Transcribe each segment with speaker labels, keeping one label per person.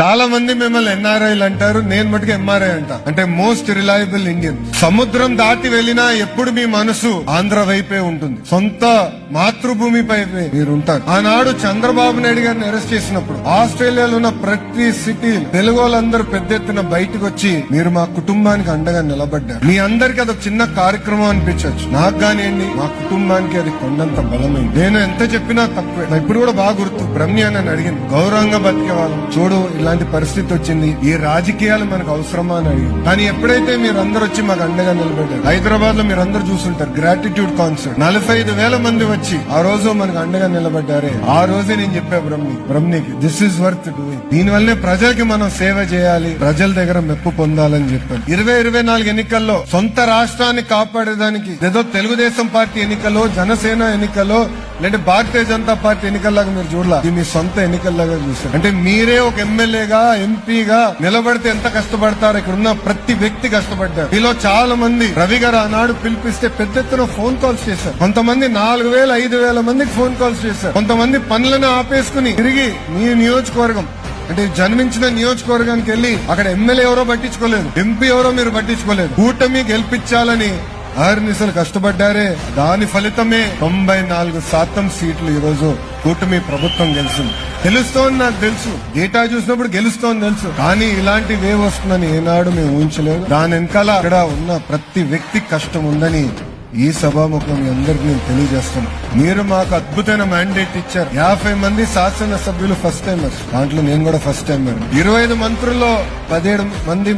Speaker 1: చాలా మంది మిమ్మల్ని ఎన్ఆర్ఐలు అంటారు నేను మటుకు ఎంఆర్ఐ అంట. అంటే మోస్ట్ రిలయబుల్ ఇండియన్ సముద్రం దాటి వెళ్ళినా ఎప్పుడు మీ మనసు ఆంధ్ర వైపే ఉంటుంది. సొంత మాతృభూమిపై మీరు ఉంటారు ఆనాడు చంద్రబాబు నాయుడు గారిని అరెస్ట్ చేసినప్పుడు ఆస్ట్రేలియాలో ఉన్న ప్రతి సిటీ తెలుగు వాళ్ళందరూ పెద్ద ఎత్తున బయటకు వచ్చి మీరు మా కుటుంబానికి అండగా నిలబడ్డారు. మీ అందరికి అదొక చిన్న కార్యక్రమం అనిపించవచ్చు నాకు కానివ్వండి మా కుటుంబానికి అది కొండంత బలమైంది. నేను ఎంత చెప్పినా తక్కువే. ఇప్పుడు కూడా బాగా గుర్తు. బ్రహ్మి అని అడిగింది. గౌరవంగా బతికే వాళ్ళం. చూడు ఇలాంటి పరిస్థితి వచ్చింది. ఈ రాజకీయాలు మనకు అవసరమా అని అడిగి కానీ ఎప్పుడైతే మీరు అందరూ వచ్చి మాకు అండగా నిలబడ్డారు హైదరాబాద్లో మీరు అందరూ చూసుంటారు గ్రాటిట్యూడ్ కాన్సర్ట్ నలభై ఐదు వేల మంది వచ్చి ఆ రోజు మనకు అండగా నిలబడ్డారే. ఆ రోజే నేను చెప్పా బ్రహ్మి బ్రహ్మికి దిస్ ఇస్ వర్త్ డూయింగ్ దీని వల్లే ప్రజలకి మనం సేవ చేయాలి ప్రజల దగ్గర మెప్పు పొందాలని చెప్పాను. ఇరవై ఇరవై నాలుగు ఎన్నికల్లో సొంత రాష్ట్రాన్ని కాపాడేదానికి ఏదో తెలుగుదేశం పార్టీ ఎన్నికల్లో జనసేన ఎన్నికల్లో లేదంటే భారతీయ జనతా పార్టీ ఎన్నికల్లాగా మీరు చూడాలి. మీ సొంత ఎన్నికల్లాగా చూసారు అంటే మీరే ఒక ఎమ్మెల్యే ఎమ్మెల్యేగా ఎంపీగా నిలబడితే ఎంత కష్టపడతారు? ఇక్కడ ఉన్న ప్రతి వ్యక్తి కష్టపడ్డారు. వీలో చాలా మంది రవి గారు ఆనాడు పిలిపిస్తే పెద్ద ఎత్తున ఫోన్ కాల్స్ చేశారు. కొంతమంది నాలుగు వేల ఐదు వేల మందికి ఫోన్ కాల్స్ చేశారు. కొంతమంది పనులను ఆపేసుకుని తిరిగి మీ నియోజకవర్గం అంటే జన్మించిన నియోజకవర్గానికి వెళ్ళి అక్కడ ఎమ్మెల్యే ఎవరో పట్టించుకోలేదు. ఎంపీ ఎవరో మీరు పట్టించుకోలేదు. కూటమి గెలిపించాలని ఆర్నిసలు కష్టపడ్డారే. దాని ఫలితమే తొంభై నాలుగు శాతం సీట్లు ఈ రోజు కూటమి ప్రభుత్వం గెలిచింది. గెలుస్తోంది నాకు తెలుసు. డేటా చూసినప్పుడు గెలుస్తోంది తెలుసు. కానీ ఇలాంటి వేవ్ వస్తుందని ఏనాడు మేము ఊహించలేదు. దాని వెనకాల అక్కడ ఉన్న ప్రతి వ్యక్తి కష్టం ఉందని ఈ సభాముఖం మీ అందరికి నేను తెలియజేస్తాను మీరు మాకు అద్భుతమైన మ్యాండేట్ ఇచ్చారు. యాభై మంది శాసన సభ్యులు ఫస్ట్ టైమర్స్ దాంట్లో నేను కూడా ఫస్ట్ టైమర్ ఇరవై ఐదు మంత్రుల్లో పదిహేడు మంది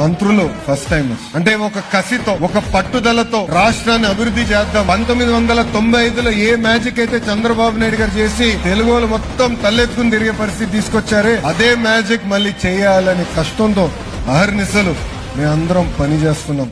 Speaker 1: మంత్రులు ఫస్ట్ టైం అంటే ఒక కసితో ఒక పట్టుదలతో రాష్ట్రాన్ని అభివృద్ధి చేద్దాం. పంతొమ్మిది వందల తొంభై ఐదులో ఏ మ్యాజిక్ అయితే చంద్రబాబు నాయుడు గారు చేసి తెలుగు వాళ్ళు మొత్తం తలెత్తుకుని తిరిగే పరిస్థితి తీసుకొచ్చారే అదే మ్యాజిక్ మళ్ళీ చేయాలని కష్టంతో అహర్నిశలు మేమందరం పని చేస్తున్నాం.